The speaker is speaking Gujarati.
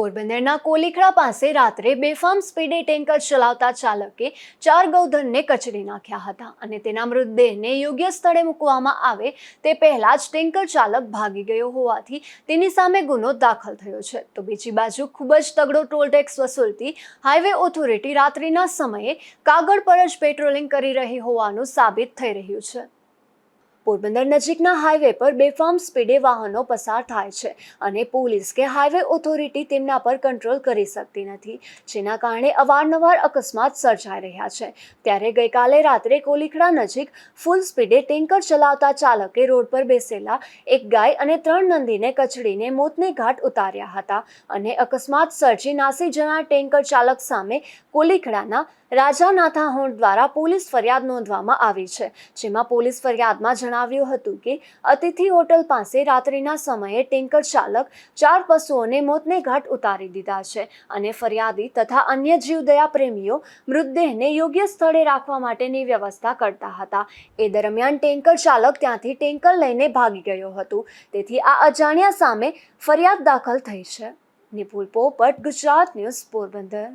પોરબંદરના કોલીખડા પાસે રાત્રે બેફામ સ્પીડે ટેન્કર ચલાવતા ચાલકે ચાર ગૌધનને કચડી નાખ્યા હતા અને તેના મૃતદેહને યોગ્ય સ્થળે મૂકવામાં આવે તે પહેલા જ ટેન્કર ચાલક ભાગી ગયો હોવાથી તેની સામે ગુનો દાખલ થયો છે. તો બીજી બાજુ ખૂબ જ તગડો ટોલ ટેક્સ વસૂલતી હાઈવે ઓથોરિટી રાત્રિના સમયે કાગળ પર જ પેટ્રોલિંગ કરી રહી હોવાનું સાબિત થઈ રહ્યું છે. પોરબંદર નજીકના હાઈવે પર બેફામ સ્પીડે વાહનો પસાર થાય છે અને પોલીસ કે હાઈવે ઓથોરિટી તેમના પર કંટ્રોલ કરી શકતી નથી, જેના કારણે અવારનવાર અકસ્માત સર્જાઈ રહ્યા છે. ત્યારે ગઈકાલે રાત્રે કોલીખડા નજીક ફૂલ સ્પીડે ટેન્કર ચલાવતા ચાલકે રોડ પર બેસેલા એક ગાય અને ત્રણ નંદીને કચડીને મોતને ઘાટ ઉતાર્યા હતા અને અકસ્માત સર્જી નાસી જનાર ટેન્કર ચાલક સામે કોલીખડાના રાજાનાથા નાથાહોણ દ્વારા પોલીસ ફરિયાદ નોંધવામાં આવી છે, જેમાં પોલીસ ફરિયાદમાં જણાવ્યું હતું કે, અતિથિ હોટલ પાસે રાત્રિના સમયે ટેન્કર ચાલક ચાર પશુઓને મોતને ઘાટ ઉતારી દીધા છે અને ફરિયાદી તથા અન્ય જીવદયા પ્રેમીઓ મૃતદેહને યોગ્ય સ્થળે રાખવા માટેની વ્યવસ્થા કરતા હતા. એ દરમિયાન ટેન્કર ચાલક ત્યાંથી ટેન્કર લઈને ભાગી ગયો હતો. તેથી આ અજાણ્યા સામે ફરિયાદ દાખલ થઈ છે. નિપુલ પોપટ, ગુજરાત ન્યૂઝ પોરબંદર.